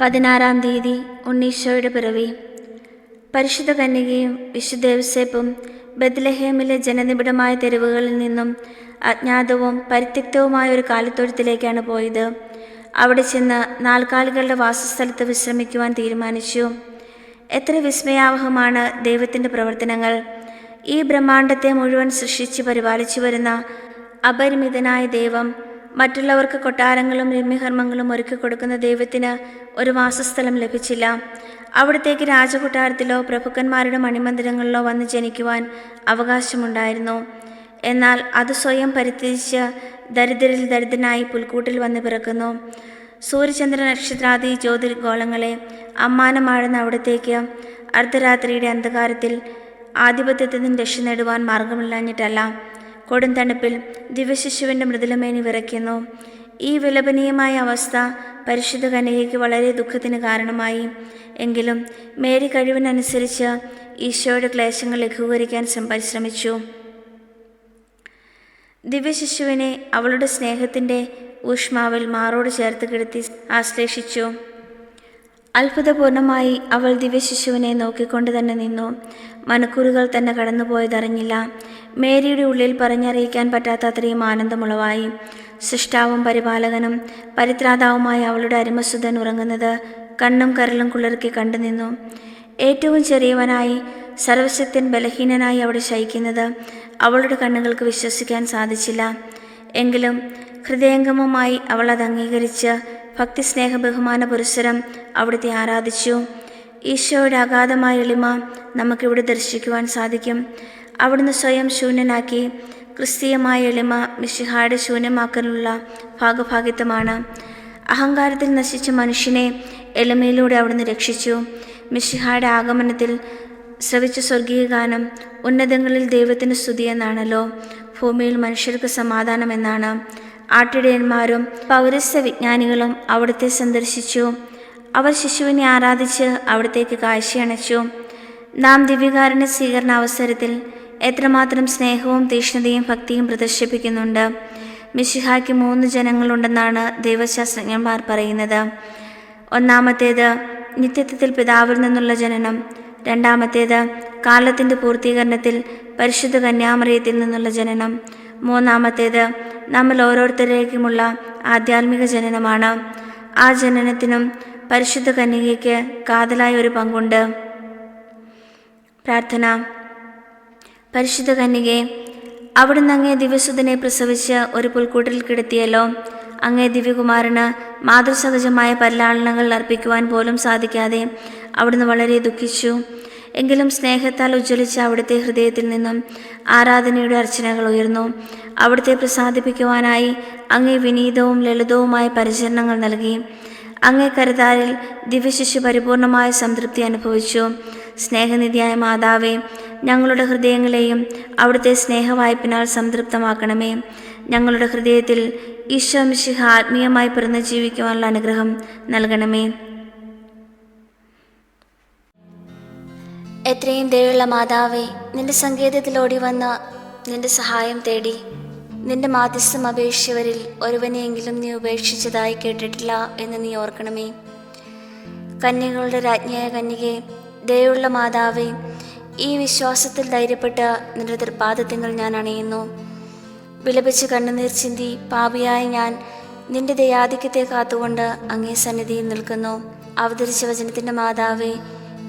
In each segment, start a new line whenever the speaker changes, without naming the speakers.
പതിനാറാം തീയതി ഉണ്ണീശോയുടെ പിറവി. പരിശുദ്ധ കന്യകയും വിശുദ്ധ യൗസേപ്പും ബദ്ലഹേമിലെ ജനനിബിഡമായ തെരുവുകളിൽ നിന്നും അജ്ഞാതവും പരിത്യക്തവുമായ ഒരു കാലിത്തൊഴുത്തിലേക്കാണ് പോയത്. അവിടെ ചെന്ന് നാൽക്കാലികളുടെ വാസസ്ഥലത്ത് വിശ്രമിക്കുവാൻ തീരുമാനിച്ചു. എത്ര വിസ്മയാവഹമാണ് ദൈവത്തിന്റെ പ്രവർത്തനങ്ങൾ. ഈ ബ്രഹ്മാണ്ടത്തെ മുഴുവൻ സൃഷ്ടിച്ച് പരിപാലിച്ചു വരുന്ന അപരിമിതനായ ദൈവം മറ്റുള്ളവർക്ക് കൊട്ടാരങ്ങളും രമ്യകർമ്മങ്ങളും ഒരുക്കി കൊടുക്കുന്ന ദൈവത്തിന് ഒരു വാസസ്ഥലം ലഭിച്ചില്ല. അവിടത്തേക്ക് രാജകൊട്ടാരത്തിലോ പ്രഭുക്കന്മാരുടെ മണിമന്ദിരങ്ങളിലോ വന്ന് ജനിക്കുവാൻ അവകാശമുണ്ടായിരുന്നു. എന്നാൽ അത് സ്വയം പരിത്യജിച്ച് ദരിദ്രരിൽ ദരിദ്രനായി പുൽക്കൂട്ടിൽ വന്ന് പിറക്കുന്നു. സൂര്യചന്ദ്ര നക്ഷത്രാദി ജ്യോതിർഗോളങ്ങളെ അമ്മാനമാഴുന്ന അവിടത്തേക്ക് അർദ്ധരാത്രിയുടെ അന്ധകാരത്തിൽ ആധിപത്യത്തിൽ നിന്ന് രക്ഷ നേടുവാൻ മാർഗമില്ലാഞ്ഞിട്ടല്ല. കൊടും തണുപ്പിൽ ദിവശിശുവിന്റെ മൃദുലമേനി വിറയ്ക്കുന്നു. ഈ വിലപനീയമായ അവസ്ഥ പരിശുദ്ധ കന്യകയ്ക്ക് വളരെ ദുഃഖത്തിന് കാരണമായി. എങ്കിലും മേരി കഴിവിനനുസരിച്ച് ഈശോയുടെ ക്ലേശങ്ങൾ ലഘൂകരിക്കാൻ ശ്രം- പരിശ്രമിച്ചു. ദിവ്യശിശുവിനെ അവളുടെ സ്നേഹത്തിന്റെ ഊഷ്മാവിൽ മാറോട് ചേർത്ത് കിടത്തി ആശ്ലേഷിച്ചു. അത്ഭുതപൂർണമായി അവൾ ദിവ്യശിശുവിനെ നോക്കിക്കൊണ്ട് തന്നെ നിന്നു. മണിക്കൂറുകൾ തന്നെ കടന്നുപോയതറിഞ്ഞില്ല. മേരിയുടെ ഉള്ളിൽ പറഞ്ഞറിയിക്കാൻ പറ്റാത്ത അത്രയും ആനന്ദമുളവായി സൃഷ്ടാവും പരിപാലകനും പരിത്രാതാവുമായ അവളുടെ അരുമസുതൻ ഉറങ്ങുന്നത് കണ്ണും കരളും കുളിർക്കി കണ്ടുനിന്നു ഏറ്റവും ചെറിയവനായി സർവശക്തൻ ബലഹീനനായി അവിടെ ശയിക്കുന്നത് അവളുടെ കണ്ണുകൾക്ക് വിശ്വസിക്കാൻ സാധിച്ചില്ല. എങ്കിലും ഹൃദയംഗമമായി അവൾ അത് അംഗീകരിച്ച് ഭക്തിസ്നേഹ ബഹുമാന പുരസ്സരം അവിടുത്തെ ആരാധിച്ചു. ഈശോയുടെ അഗാധമായ എളിമ നമുക്കിവിടെ ദർശിക്കുവാൻ സാധിക്കും. അവിടുന്ന് സ്വയം ശൂന്യനാക്കി ക്രിസ്തീയമായ എളിമ മിശിഹായുടെ ശൂന്യമാക്കലുള്ള ഭാഗഭാഗിത്വമാണ്. അഹങ്കാരത്തിൽ നശിച്ച മനുഷ്യനെ എളിമയിലൂടെ അവിടുന്ന് രക്ഷിച്ചു. മിശിഹായുടെ ആഗമനത്തിൽ ശ്രവിച്ച സ്വർഗീയ ഗാനം ഉന്നതങ്ങളിൽ ദൈവത്തിന് സ്തുതി എന്നാണല്ലോ ഭൂമിയിൽ മനുഷ്യർക്ക് സമാധാനം എന്നാണ് ആട്ടിടയന്മാരും പൗരസ്യ വിജ്ഞാനികളും അവിടുത്തെ സന്ദർശിച്ചു. അവർ ശിശുവിനെ ആരാധിച്ച് അവിടത്തേക്ക് കാഴ്ചയണച്ചു. നാം ദിവ്യകാരന്റെ സ്വീകരണ അവസരത്തിൽ എത്രമാത്രം സ്നേഹവും തീഷ്ണതയും ഭക്തിയും പ്രദർശിപ്പിക്കുന്നുണ്ട്? മിശിഹായ്ക്ക് മൂന്ന് ജനങ്ങളുണ്ടെന്നാണ് ദൈവശാസ്ത്രജ്ഞന്മാർ പറയുന്നത്. ഒന്നാമത്തേത് നിത്യത്വത്തിൽ പിതാവിൽ നിന്നുള്ള ജനനം. രണ്ടാമത്തേത് കാലത്തിന്റെ പൂർത്തീകരണത്തിൽ പരിശുദ്ധ കന്യാമറിയത്തിൽ നിന്നുള്ള ജനനം. മൂന്നാമത്തേത് നമ്മൾ ഓരോരുത്തരേക്കുമുള്ള ആധ്യാത്മിക ജനനമാണ്. ആ ജനനത്തിനും പരിശുദ്ധ കന്യകയ്ക്ക് കാതലായ ഒരു പങ്കുണ്ട്. പ്രാർത്ഥന. പരിശുദ്ധ കന്യകെ അവിടുന്ന് അങ്ങേ ദിവസുതനെ പ്രസവിച്ച് ഒരു പുൽക്കൂട്ടിൽ കിടത്തിയല്ലോ. അങ്ങേ ദിവ്യകുമാരന് മാതൃസഹജമായ പരിലാളനങ്ങൾ അർപ്പിക്കുവാൻ പോലും സാധിക്കാതെ അവിടുന്ന് വളരെ ദുഃഖിച്ചു. എങ്കിലും സ്നേഹത്താൽ ഉജ്ജ്വലിച്ച അവിടുത്തെ ഹൃദയത്തിൽ നിന്നും ആരാധനയുടെ അർച്ചനകൾ ഉയർന്നു. അവിടുത്തെ പ്രസാദിപ്പിക്കുവാനായി അങ്ങേ വിനീതവും ലളിതവുമായ പരിചരണങ്ങൾ നൽകി. അങ്ങേ കരുതാരിൽ ദിവ്യശിശു പരിപൂർണമായ സംതൃപ്തി അനുഭവിച്ചു. സ്നേഹനിധിയായ മാതാവേ ഞങ്ങളുടെ ഹൃദയങ്ങളെയും അവിടുത്തെ സ്നേഹവായ്പിനാൽ സംതൃപ്തമാക്കണമേ. ഞങ്ങളുടെ ഹൃദയത്തിൽ ഈശോ മിശിഹ ആത്മീയമായി പിറന്നു ജീവിക്കുവാനുള്ള അനുഗ്രഹം നൽകണമേ. എത്രയും ദയുള്ള മാതാവേ നിന്റെ സങ്കേതത്തിൽ ഓടി വന്ന നിന്റെ സഹായം തേടി. നിന്റെ മാധ്യസ്ഥം അപേക്ഷിച്ചവരിൽ ഒരുവനെയെങ്കിലും നീ ഉപേക്ഷിച്ചതായി കേട്ടിട്ടില്ല എന്ന് നീ ഓർക്കണമേ. കന്യകളുടെ രാജ്ഞിയായ കന്യകെ ദയുള്ള മാതാവേ ഈ വിശ്വാസത്തിൽ ധൈര്യപ്പെട്ട് നിന്റെ തൃപ്പാദത്തിങ്ങൾ ഞാൻ അണയുന്നു. വിലപിച്ച് കണ്ണുനീർ ചിന്തി പാപിയായ ഞാൻ നിന്റെ ദയാധിക്യത്തെ കാത്തുകൊണ്ട് അങ്ങേ സന്നിധിയിൽ നിൽക്കുന്നു. അവതരിച്ച വചനത്തിന്റെ മാതാവേ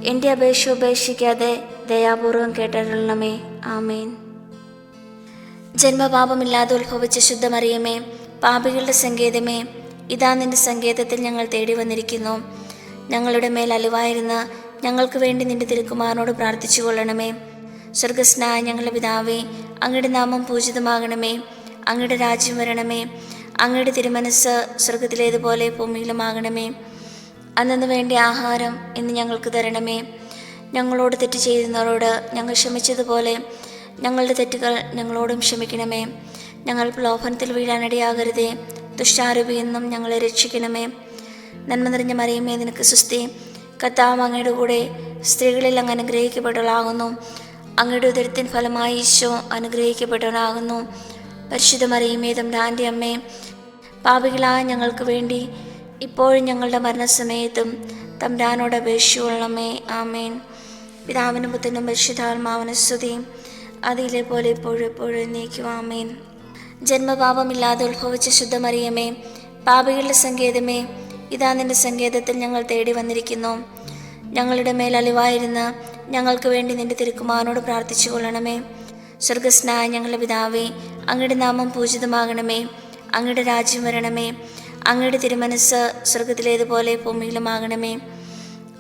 എന്റെ അപേക്ഷ ഉപേക്ഷിക്കാതെ ദയാപൂർവം കേട്ടരുളണമേ. ആമേൻ. ജന്മപാപമില്ലാതെ ഉത്ഭവിച്ച ശുദ്ധമറിയമേ പാപികളുടെ സങ്കേതമേ ഇതാ നിന്റെ സങ്കേതത്തിൽ ഞങ്ങൾ തേടി വന്നിരിക്കുന്നു. ഞങ്ങളുടെ മേൽ അലിവായിരുന്ന ഞങ്ങൾക്ക് വേണ്ടി നിന്റെ തിരുക്കുമാറിനോട് പ്രാർത്ഥിച്ചു കൊള്ളണമേ. സ്വർഗസ്നായ ഞങ്ങളുടെ പിതാവേ അങ്ങയുടെ നാമം പൂജിതമാകണമേ. അങ്ങയുടെ രാജ്യം വരണമേ. അങ്ങയുടെ തിരുമനസ് സ്വർഗത്തിലേതുപോലെ ഭൂമിയിലുമാകണമേ. അന്നു വേണ്ട ആഹാരം ഇന്ന് ഞങ്ങൾക്ക് തരണമേ. ഞങ്ങളോട് തെറ്റ് ചെയ്യുന്നവരോട് ഞങ്ങൾ ക്ഷമിച്ചതുപോലെ ഞങ്ങളുടെ തെറ്റുകൾ ഞങ്ങളോടും ക്ഷമിക്കണമേ. ഞങ്ങൾ പ്രലോഭനത്തിൽ വീഴാനിടയാകരുതേ ദുഷ്ടാരൂപിയെന്നും ഞങ്ങളെ രക്ഷിക്കണമേ. നന്മ നിറഞ്ഞ മറിയമേ നിനക്ക് സുസ്ഥി കർത്താവ് അങ്ങയുടെ കൂടെ സ്ത്രീകളിൽ അങ്ങ് അനുഗ്രഹിക്കപ്പെട്ടവളാകുന്നു. അങ്ങയുടെ ഉദരത്തിൻ ഫലമായി ഈശോ അനുഗ്രഹിക്കപ്പെട്ടവനാകുന്നു. പരിശുദ്ധ മറിയമേ തമ്പ്രാന്റെ അമ്മേ പാപികളായ ഞങ്ങൾക്ക് വേണ്ടി ഇപ്പോഴും ഞങ്ങളുടെ മരണസമയത്തും തമ്പ്രാനോട് അപേക്ഷിച്ചുകൊള്ളണമേ. ആമേൻ. പിതാവിനും പുത്രനും പരിശുദ്ധാത്മാവിനും സ്തുതിയും അതിലെ പോലെ ഇപ്പോഴും എപ്പോഴും എന്നേക്കും. ആമേൻ. ജന്മപാപമില്ലാതെ ഉത്ഭവിച്ച ശുദ്ധമറിയമേ പാപികളുടെ സങ്കേതമേ ഇതാ നിന്റെ സങ്കേതത്തിൽ ഞങ്ങൾ തേടി വന്നിരിക്കുന്നു. ഞങ്ങളുടെ മേൽ അലിവായിരുന്ന ഞങ്ങൾക്ക് വേണ്ടി നിന്റെ തിരുക്കുമാരനോട് പ്രാർത്ഥിച്ചു കൊള്ളണമേ. സ്വർഗസ്നായ ഞങ്ങളുടെ പിതാവേ അങ്ങയുടെ നാമം പൂജിതമാകണമേ. അങ്ങയുടെ രാജ്യം വരണമേ. അങ്ങയുടെ തിരുമനസ് സ്വർഗത്തിലേതുപോലെ ഭൂമിയിലുമാകണമേ.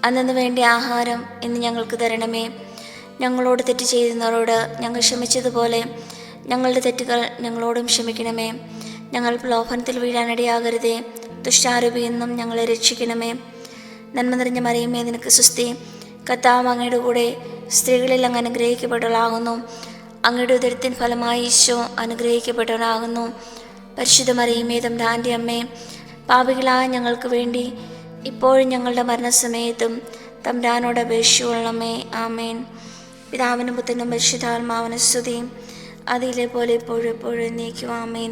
അന്നു വേണ്ടി ആഹാരം ഇന്ന് ഞങ്ങൾക്ക് തരണമേ. ഞങ്ങളോട് തെറ്റ് ചെയ്യുന്നവരോട് ഞങ്ങൾ ക്ഷമിച്ചതുപോലെ ഞങ്ങളുടെ തെറ്റുകൾ ഞങ്ങളോടും ക്ഷമിക്കണമേ. ഞങ്ങൾ പ്രലോഭനത്തിൽ വീഴാനിടയാകരുതേ. ദുഷ്ടാരൂപിയിൽ എന്നും ഞങ്ങളെ രക്ഷിക്കണമേ. നന്മ നിറഞ്ഞ മറിയുമേ നിനക്ക് സുസ്തി കത്താവ് അങ്ങയുടെ കൂടെ സ്ത്രീകളിൽ അങ്ങ് അനുഗ്രഹിക്കപ്പെട്ടവളാകുന്നു. അങ്ങയുടെ ഉദരത്തിൻ ഫലമായി ഈശോ അനുഗ്രഹിക്കപ്പെട്ടവനാകുന്നു. പരിശുദ്ധ മറിയുമേ തമ്പ്രാന്റെ അമ്മേ പാപികളായ ഞങ്ങൾക്ക് വേണ്ടി ഇപ്പോഴും ഞങ്ങളുടെ മരണസമയത്തും തമ്പ്രാനോട് അപേക്ഷിച്ചുകൊള്ളണമേ ആമേൻ. പിതാവിനും പുത്രനും പരിശുദ്ധാത്മാവിനും സ്തുതിയും അതിലെ പോലെ ഇപ്പോഴും എപ്പോഴും നീക്കുവാമേൻ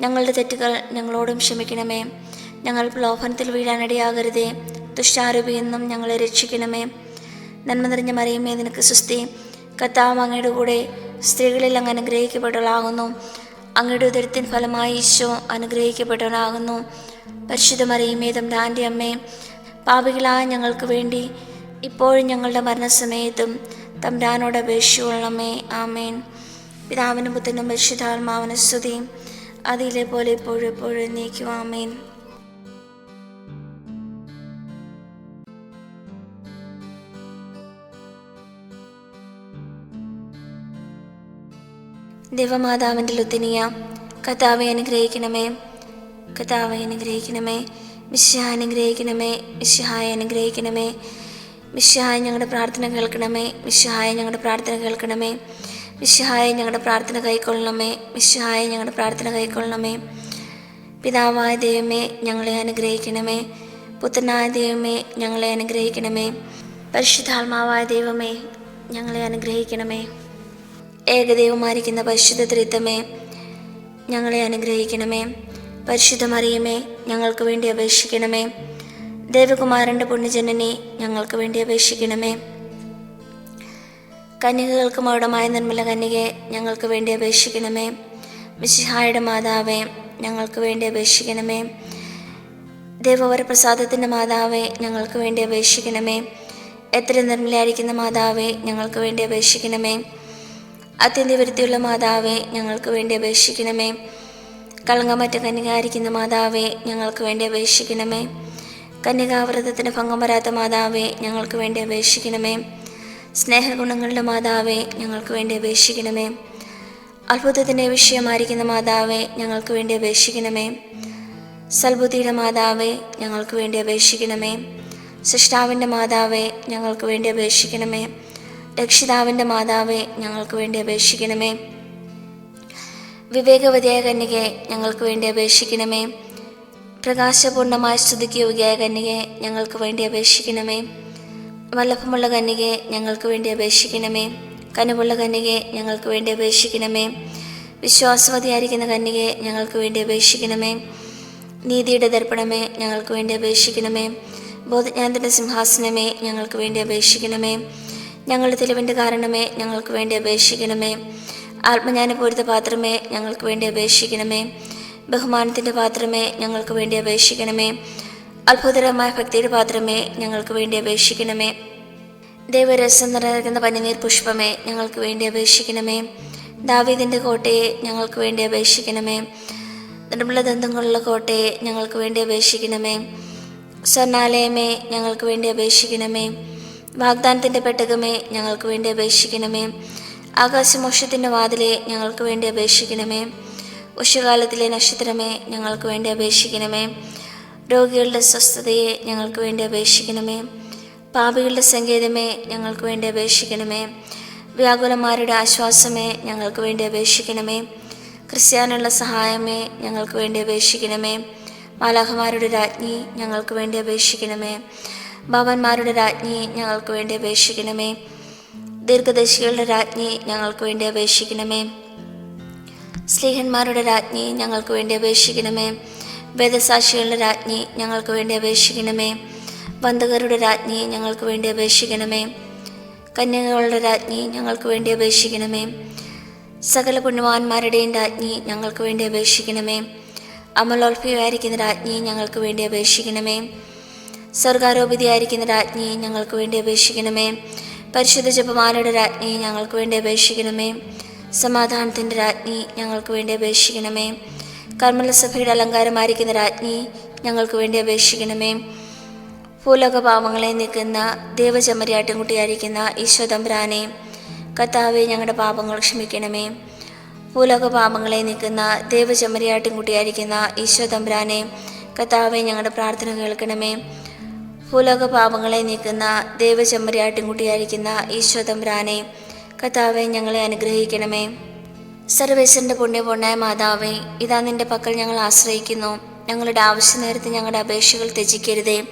ഞങ്ങളുടെ തെറ്റുകൾ ഞങ്ങളോടും ക്ഷമിക്കണമേ. ഞങ്ങൾ പ്രലോഭനത്തിൽ വീഴാനിടയാകരുതേ ദുഷ്ടാരൂപിയിൽ നിന്നും ഞങ്ങളെ രക്ഷിക്കണമേ. നന്മ നിറഞ്ഞ മറിയുമേ നിനക്ക് സുസ്തി കത്താവ് അങ്ങയുടെ കൂടെ സ്ത്രീകളിൽ അങ്ങ് അനുഗ്രഹിക്കപ്പെട്ടവളാകുന്നു. അങ്ങയുടെ ഉദരത്തിൻ ഫലമായി ഈശോ അനുഗ്രഹിക്കപ്പെട്ടവനാകുന്നു. പരിശുദ്ധ മറിയുമേ തമ്പ്രാന്റെ അമ്മേ പാപികളായ ഞങ്ങൾക്ക് വേണ്ടി ഇപ്പോഴും ഞങ്ങളുടെ മരണസമയത്തും തമ്പ്രാനോട് അപേക്ഷിച്ചുകൊള്ളണമേ ആമേൻ. പിതാവിനും പുത്രനും പരിശുദ്ധാത്മാവിനും സ്തുതിയും അതിലെ പോലെ ഇപ്പോഴും എപ്പോഴും നീക്കും ആമേൻ. ദേവമാതാവിന്റെ ലുത്തിനിയ കഥാവെ അനുഗ്രഹിക്കണമേ. കഥാവെ അനുഗ്രഹിക്കണമേ. മിശ്ഹായ അനുഗ്രഹിക്കണമേ. വിശ്വഹായ അനുഗ്രഹിക്കണമേ. വിശ്വഹായ ഞങ്ങളുടെ പ്രാർത്ഥന കേൾക്കണമേ. വിശ്വഹായ ഞങ്ങളുടെ പ്രാർത്ഥന കേൾക്കണമേ. മിശ്ഹായ ഞങ്ങളുടെ പ്രാർത്ഥന കൈക്കൊള്ളണമേ. മിശ്ഹായ ഞങ്ങളുടെ പ്രാർത്ഥന കൈക്കൊള്ളണമേ. പിതാവായ ദൈവമേ ഞങ്ങളെ അനുഗ്രഹിക്കണമേ. പുത്രനായ ദൈവമേ ഞങ്ങളെ അനുഗ്രഹിക്കണമേ. പരിശുദ്ധാത്മാവായ ദൈവമേ ഞങ്ങളെ അനുഗ്രഹിക്കണമേ. ഏകദൈവമായിരിക്കുന്ന പരിശുദ്ധ ത്രിത്വമേ ഞങ്ങളെ അനുഗ്രഹിക്കണമേ. പരിശുദ്ധമറിയമേ ഞങ്ങൾക്ക് വേണ്ടി അപേക്ഷിക്കണമേ. ദേവകുമാരന്റെ പുണ്യജനനെ ഞങ്ങൾക്ക് വേണ്ടി അപേക്ഷിക്കണമേ. കന്യകകൾക്ക് മൗഢമായ നിർമ്മല കന്യകയെ ഞങ്ങൾക്ക് വേണ്ടി അപേക്ഷിക്കണമേ. മിശിഹായുടെ മാതാവേ ഞങ്ങൾക്ക് വേണ്ടി അപേക്ഷിക്കണമേ. ദേവവരപ്രസാദത്തിന്റെ മാതാവേ ഞങ്ങൾക്ക് വേണ്ടി അപേക്ഷിക്കണമേ. എത്ര നിർമ്മലയായിരിക്കുന്ന മാതാവേ ഞങ്ങൾക്ക് വേണ്ടി അപേക്ഷിക്കണമേ. അത്യന്ത മാതാവേ ഞങ്ങൾക്ക് വേണ്ടി അപേക്ഷിക്കണമേ. കളങ്കമറ്റ കന്യകായിരിക്കുന്ന മാതാവേ ഞങ്ങൾക്ക് വേണ്ടി അപേക്ഷിക്കണമേ. കന്യകാവ്രതത്തിന് ഭംഗം വരാത്ത മാതാവേ ഞങ്ങൾക്ക് വേണ്ടി അപേക്ഷിക്കണമേ. സ്നേഹഗുണങ്ങളുടെ മാതാവേ ഞങ്ങൾക്ക് വേണ്ടി അപേക്ഷിക്കണമേ. അത്ഭുതത്തിന്റെ വിഷയമായിരിക്കുന്ന മാതാവേ ഞങ്ങൾക്ക് വേണ്ടി അപേക്ഷിക്കണമേ. സൽബുദ്ധിയുടെ മാതാവേ ഞങ്ങൾക്ക് വേണ്ടി അപേക്ഷിക്കണമേ. സൃഷ്ടാവിന്റെ മാതാവേ ഞങ്ങൾക്ക് വേണ്ടി അപേക്ഷിക്കണമേ. രക്ഷിതാവിന്റെ മാതാവേ ഞങ്ങൾക്ക് വേണ്ടി അപേക്ഷിക്കണമേ. വിവേകവതിയായ കന്യകെ ഞങ്ങൾക്ക് വേണ്ടി അപേക്ഷിക്കണമേ. പ്രകാശപൂർണമായ സ്തുതിക്ക് യോഗ്യായ കന്യകെ ഞങ്ങൾക്ക് വേണ്ടി അപേക്ഷിക്കണമേ. വല്ലഭമുള്ള കന്യകെ ഞങ്ങൾക്ക് വേണ്ടി അപേക്ഷിക്കണമേ. കനവുള്ള കന്യകെ ഞങ്ങൾക്ക് വേണ്ടി അപേക്ഷിക്കണമേ. വിശ്വാസവതിയായിരിക്കുന്ന കന്യകെ ഞങ്ങൾക്ക് വേണ്ടി അപേക്ഷിക്കണമേ. നീതിയുടെ ദർപ്പണമേ ഞങ്ങൾക്ക് വേണ്ടി അപേക്ഷിക്കണമേ. ബോധജ്ഞാനത്തിന്റെ സിംഹാസനമേ ഞങ്ങൾക്ക് വേണ്ടി അപേക്ഷിക്കണമേ. ഞങ്ങളുടെ തെളിവിന്റെ കാരണമേ ഞങ്ങൾക്ക് വേണ്ടി അപേക്ഷിക്കണമേ. ആത്മജ്ഞാനപൂരിത പാത്രമേ ഞങ്ങൾക്ക് വേണ്ടി അപേക്ഷിക്കണമേ. ബഹുമാനത്തിന്റെ പാത്രമേ ഞങ്ങൾക്ക് വേണ്ടി അപേക്ഷിക്കണമേ. അത്ഭുതകരമായ ഭക്തിയുടെ പാത്രമേ ഞങ്ങൾക്ക് വേണ്ടി അപേക്ഷിക്കണമേ. ദൈവരസം നിറഞ്ഞിരിക്കുന്ന പനിനീർ പുഷ്പമേ ഞങ്ങൾക്ക് വേണ്ടി അപേക്ഷിക്കണമേ. ദാവീദിന്റെ കോട്ടയെ ഞങ്ങൾക്ക് വേണ്ടി അപേക്ഷിക്കണമേ. നിർമ്മല ദന്തങ്ങളുള്ള കോട്ടയെ ഞങ്ങൾക്ക് വേണ്ടി അപേക്ഷിക്കണമേ. സ്വർണാലയമേ ഞങ്ങൾക്ക് വേണ്ടി അപേക്ഷിക്കണമേ. വാഗ്ദാനത്തിന്റെ പെട്ടകമേ ഞങ്ങൾക്ക് വേണ്ടി അപേക്ഷിക്കണമേ. ആകാശമോക്ഷത്തിന്റെ വാതിലെ ഞങ്ങൾക്ക് വേണ്ടി അപേക്ഷിക്കണമേ. ഉഷകാലത്തിലെ നക്ഷത്രമേ ഞങ്ങൾക്ക് വേണ്ടി അപേക്ഷിക്കണമേ. രോഗികളുടെ സ്വസ്ഥതയെ ഞങ്ങൾക്ക് വേണ്ടി അപേക്ഷിക്കണമേ. പാപികളുടെ സങ്കേതമേ ഞങ്ങൾക്ക് വേണ്ടി അപേക്ഷിക്കണമേ. വ്യാകുലന്മാരുടെ ആശ്വാസമേ ഞങ്ങൾക്ക് വേണ്ടി അപേക്ഷിക്കണമേ. ക്രിസ്ത്യാനുള്ള സഹായമേ ഞങ്ങൾക്ക് വേണ്ടി അപേക്ഷിക്കണമേ. മാലാഖമാരുടെ രാജ്ഞി ഞങ്ങൾക്ക് വേണ്ടി അപേക്ഷിക്കണമേ. ഭവന്മാരുടെ രാജ്ഞി ഞങ്ങൾക്ക് വേണ്ടി അപേക്ഷിക്കണമേ. ദീർഘദശികളുടെ രാജ്ഞി ഞങ്ങൾക്ക് വേണ്ടി അപേക്ഷിക്കണമേ. സ്നേഹന്മാരുടെ രാജ്ഞി ഞങ്ങൾക്ക് വേണ്ടി അപേക്ഷിക്കണമേ. വേദസാക്ഷികളുടെ രാജ്ഞി ഞങ്ങൾക്ക് വേണ്ടി അപേക്ഷിക്കണമേ. ബന്ധകരുടെ രാജ്ഞി ഞങ്ങൾക്ക് വേണ്ടി അപേക്ഷിക്കണമേ. കന്യകകളുടെ രാജ്ഞി ഞങ്ങൾക്ക് വേണ്ടി അപേക്ഷിക്കണമേ. സകല പുണ്യവാന്മാരുടെയും രാജ്ഞി ഞങ്ങൾക്ക് വേണ്ടി അപേക്ഷിക്കണമേ. അമലോൽഫിയായിരിക്കുന്ന രാജ്ഞി ഞങ്ങൾക്ക് വേണ്ടി അപേക്ഷിക്കണമേ. സ്വർഗാരോപിതയായിരിക്കുന്ന രാജ്ഞി ഞങ്ങൾക്ക് വേണ്ടി അപേക്ഷിക്കണമേ. പരിശുദ്ധ ജപമാലയുടെ രാജ്ഞി ഞങ്ങൾക്ക് വേണ്ടി അപേക്ഷിക്കണമേ. സമാധാനത്തിന്റെ രാജ്ഞി ഞങ്ങൾക്ക് വേണ്ടി അപേക്ഷിക്കണമേ. കർമ്മലസഭയുടെ അലങ്കാരമായിരിക്കുന്ന രാജ്ഞി ഞങ്ങൾക്ക് വേണ്ടി അപേക്ഷിക്കണമേ. ഭൂലോക നിൽക്കുന്ന നീക്കുന്ന ദേവചമരിയാട്ടിൻകുട്ടിയായിരിക്കുന്ന ഈശോ തമ്പുരാനെ കത്താവെ ഞങ്ങളുടെ പാപങ്ങൾ ക്ഷമിക്കണമേ. ഭൂലോക പാപങ്ങളെ നീക്കുന്ന ദേവചമരിയാട്ടിൻകുട്ടിയായിരിക്കുന്ന ഈശോ തമ്പുരാനെ കത്താവെ ഞങ്ങളുടെ പ്രാർത്ഥന കേൾക്കണമേ. ഭൂലോക പാപങ്ങളെ നീക്കുന്ന ദേവചമ്മരിയാട്ടിൻകുട്ടിയായിരിക്കുന്ന ഈശോ തമ്പുരാനെ കത്താവെ ഞങ്ങളെ അനുഗ്രഹിക്കണമേ. സർവേശ്വരന്റെ പുണ്യപൂർണായ മാതാവേ ഇതാ നിന്റെ പക്കൽ ഞങ്ങൾ ആശ്രയിക്കുന്നു. ഞങ്ങളുടെ ആവശ്യ നേരത്ത് ഞങ്ങളുടെ അപേക്ഷകൾ ത്യജിക്കരുതേ.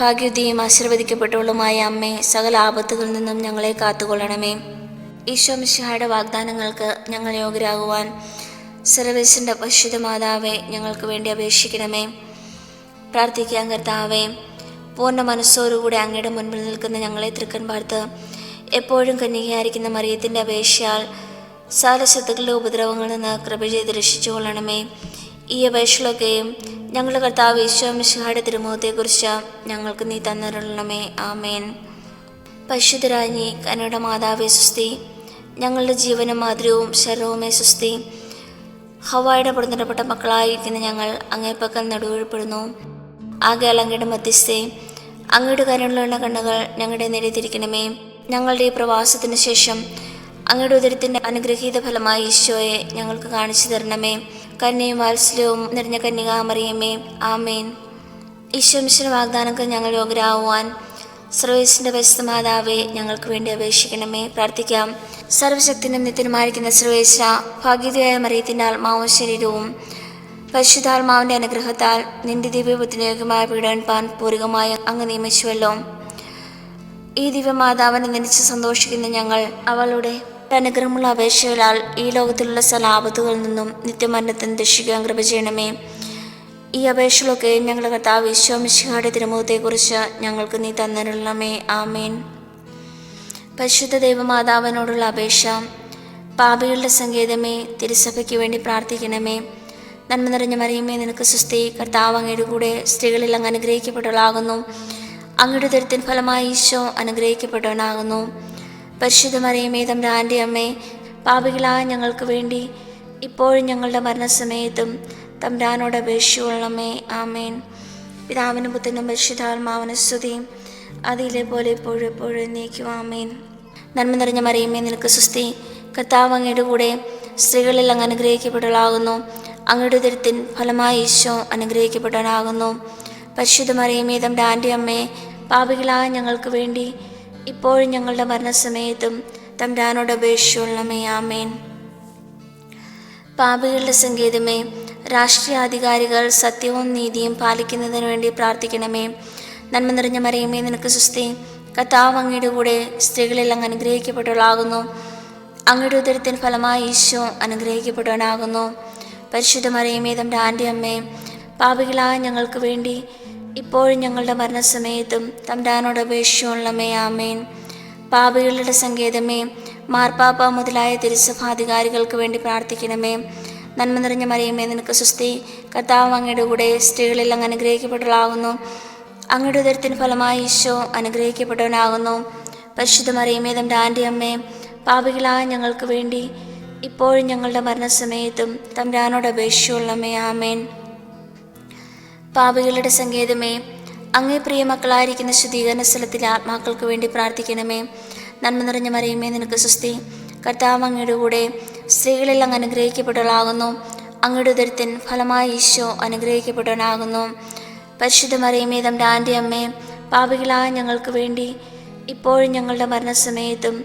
ഭാഗ്യവതിയും ആശീർവദിക്കപ്പെട്ടവളുമായ അമ്മേ സകല ആപത്തുകളിൽ നിന്നും ഞങ്ങളെ കാത്തുകൊള്ളണമേ. ഈശോ മിശിഹായുടെ വാഗ്ദാനങ്ങൾക്ക് ഞങ്ങൾ യോഗ്യരാകുവാൻ സർവേശ്വരന്റെ പരിശുദ്ധ മാതാവേ ഞങ്ങൾക്ക് വേണ്ടി അപേക്ഷിക്കണമേ. പ്രാർത്ഥിക്കാൻ കർത്താവേ. പൂർണ മനസ്സോടുകൂടി അങ്ങയുടെ മുൻപിൽ നിൽക്കുന്ന ഞങ്ങളെ തൃക്കൻ പാർത്ത് എപ്പോഴും കന്യകയായിരിക്കുന്ന മറിയത്തിന്റെ അപേക്ഷയാൽ സകല ശത്രുക്കളുടെ ഉപദ്രവങ്ങളിൽ നിന്ന് കൃപ ചെയ്ത് രക്ഷിച്ചു കൊള്ളണമേ. ഈ അപേക്ഷകളൊക്കെയും ഞങ്ങളുടെ കർത്താവ് ഈശോമിശിഹായുടെ തിരുമുഖത്തെക്കുറിച്ച് ഞങ്ങൾക്ക് നീ തന്നിരണമേ ആമേൻ. പരിശുദ്ധരാജ്ഞി കനയുടെ മാതാവേ സുസ്തി ഞങ്ങളുടെ ജീവനും മാതൃവും ശരവുമേ സുസ്തി ഹവായുടെ പുറന്നിടപ്പെട്ട മക്കളായിരിക്കുന്ന ഞങ്ങൾ അങ്ങേപ്പക്കൽ നടുവീഴ്പ്പെടുന്നു. ആകെ അലങ്കയുടെ മധ്യസ്ഥേ അങ്ങയുടെ കരുണിലുള്ള കണ്ണുകൾ ഞങ്ങളുടെ നേരെ തിരിക്കണമേ. ഞങ്ങളുടെ ഈ പ്രവാസത്തിന് ശേഷം അങ്ങയുടെ ഉദരത്തിന്റെ അനുഗ്രഹീത ഫലമായി ഈശോയെ ഞങ്ങൾക്ക് കാണിച്ചു തരണമേ. കന്യയും വാത്സല്യവും നിറഞ്ഞ കന്യകാമറിയമേ ആമേൻ. ഈശോ മിശ്ര വാഗ്ദാനങ്ങൾ ഞങ്ങൾ യോഗ്യരാകുവാൻ വശത്ത് മാതാവെ ഞങ്ങൾക്ക് വേണ്ടി അപേക്ഷിക്കണമേ. പ്രാർത്ഥിക്കാം. സർവശക്തിനും നിത്യനുമായിരിക്കുന്ന സർവേശ്വര ഭാഗ്യതയായ മറിയത്തിന്റെ ആത്മാവും ശരീരവും പരിശുദ്ധാത്മാവിന്റെ അനുഗ്രഹത്താൽ നിന്റെ ദിവ്യബുദ്ധിന് യോഗ്യമായ പീഡനപ്പാൻ പൂർവികമായ അങ്ങ് നിയമിച്ചുവല്ലോ. ഈ ദിവ്യമാതാവിനെ നനിച്ച് സന്തോഷിക്കുന്ന ഞങ്ങൾ അവളുടെ അനുഗ്രഹമുള്ള അപേക്ഷകളാൽ ഈ ലോകത്തിലുള്ള സ്ഥല ആപത്തുകളിൽ നിന്നും നിത്യമരണത്തിന് രക്ഷിക്കാൻ കൃപ ചെയ്യണമേ. ഈ അപേക്ഷകളൊക്കെ ഞങ്ങളുടെ കർത്താവ് വിശ്വമിശിഹായുടെ തിരുമുഖത്തെക്കുറിച്ച് ഞങ്ങൾക്ക് നീ തന്നിരണമേ ആമേൻ. പരിശുദ്ധ ദൈവമാതാവിനോടുള്ള അപേക്ഷ പാപികളുടെ സങ്കേതമേ തിരുസഭയ്ക്ക് വേണ്ടി പ്രാർത്ഥിക്കണമേ. നന്മ നിറഞ്ഞ മറിയുമേ നിനക്ക് സുസ്ഥി കർത്താവ് അങ്ങയുടെ കൂടെ സ്ത്രീകളിൽ അങ്ങ് അനുഗ്രഹിക്കപ്പെട്ടവളാകുന്നു. അങ്ങയുടെ ദുരിതത്തിൻ ഫലമായി ഈശോ അനുഗ്രഹിക്കപ്പെട്ടവനാകുന്നു. പരിശുദ്ധ മറിയമേ തമ്പ്രാന്റെ അമ്മേ പാപികളായ ഞങ്ങൾക്ക് വേണ്ടി ഇപ്പോഴും ഞങ്ങളുടെ മരണസമയത്തും തമ്പ്രാനോട് അപേക്ഷിച്ചുകൊള്ളണമേ ആമേൻ. പിതാവിനും പുത്രനും പരിശുദ്ധാത്മാവിനും സ്തുതിയും അതിലെ പോലെ എപ്പോഴും എപ്പോഴും നീക്കും ആമേൻ. നന്മ നിറഞ്ഞ മറിയമേ നിനക്ക് സുസ്തി കർത്താവ് അങ്ങയുടെ കൂടെ സ്ത്രീകളിൽ അങ്ങ് അനുഗ്രഹിക്കപ്പെട്ടവളാകുന്നു അങ്ങയുടെ ദുരിതത്തിൻ ഫലമായി ഈശോ അനുഗ്രഹിക്കപ്പെട്ടവനാകുന്നു പരിശുദ്ധ മറിയമേ തമ്പ്രാന്റെ അമ്മേ പാപികളായ ഞങ്ങൾക്ക് വേണ്ടി ഇപ്പോഴും ഞങ്ങളുടെ മരണസമയത്തും തമ്പ്രാനോട് അപേക്ഷിച്ചുള്ളമേ ആമേൻ. പാപികളുടെ സങ്കേതമേ രാഷ്ട്രീയാധികാരികൾ സത്യവും നീതിയും പാലിക്കുന്നതിന് വേണ്ടി പ്രാർത്ഥിക്കണമേ. നന്മ നിറഞ്ഞ മറിയമേ നിനക്ക് സുസ്തി കത്താവ് അങ്ങയുടെ കൂടെ സ്ത്രീകളിൽ അങ്ങ് അനുഗ്രഹിക്കപ്പെട്ടവളാകുന്നു. അങ്ങയുടെ ഉദരത്തിന് ഫലമായി ഈശോ അനുഗ്രഹിക്കപ്പെട്ടവനാകുന്നു. പരിശുദ്ധ മറിയമേ ആന്റെ അമ്മേ പാപികളായ ഞങ്ങൾക്ക് വേണ്ടി ഇപ്പോഴും ഞങ്ങളുടെ മരണസമയത്തും തമ്പാനോട് അപേക്ഷയുള്ളമേ ആമേൻ. പാപികളുടെ സങ്കേതമേ മാർപ്പാപ്പ മുതലായ തിരുസഭാധികാരികൾക്ക് വേണ്ടി പ്രാർത്ഥിക്കണമേ. നന്മ നിറഞ്ഞ മറിയമേ നിനക്ക് സുസ്തി കർത്താവ് അങ്ങയുടെ കൂടെ സ്ത്രീകളിൽ അങ്ങ് അനുഗ്രഹിക്കപ്പെട്ടവളാകുന്നു. അങ്ങയുടെ ഉദരത്തിന് ഫലമായി ഈശോ അനുഗ്രഹിക്കപ്പെട്ടവനാകുന്നു. പരിശുദ്ധ മറിയമേ തന്റെ ആന്റെ അമ്മേ പാപികളായ ഞങ്ങൾക്ക് വേണ്ടി ഇപ്പോഴും ഞങ്ങളുടെ മരണസമയത്തും തമ്പാനോട് അപേക്ഷയുള്ളമേ ആമേൻ. പാപികളുടെ സങ്കേതമേ അങ്ങേ പ്രിയ മക്കളായിരിക്കുന്ന ശുദ്ധീകരണ സ്ഥലത്തിലെ ആത്മാക്കൾക്ക് വേണ്ടി പ്രാർത്ഥിക്കണമേ. നന്മ നിറഞ്ഞ മറിയുമേ നിനക്ക് സുസ്തി കർത്താവ് അങ്ങയുടെ കൂടെ സ്ത്രീകളിൽ അങ്ങ് അനുഗ്രഹിക്കപ്പെട്ടവളാകുന്നു. അങ്ങയുടെ ഉദരത്തിൻ ഫലമായി ഈശോ അനുഗ്രഹിക്കപ്പെട്ടവനാകുന്നു. പരിശുദ്ധ മറിയുമേ തന്റെ ആന്റെ അമ്മേ പാപികളായ ഞങ്ങൾക്ക് വേണ്ടി ഇപ്പോഴും ഞങ്ങളുടെ മരണസമയത്തും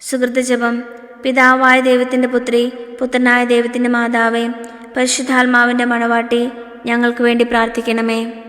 സുഹൃത്ത് ജപം. പിതാവായ ദൈവത്തിന്റെ പുത്രി പുത്രനായ ദൈവത്തിന്റെ മാതാവേ പരിശുദ്ധാത്മാവിന്റെ മണവാട്ടി ഞങ്ങൾക്ക് വേണ്ടി പ്രാർത്ഥിക്കണമേ.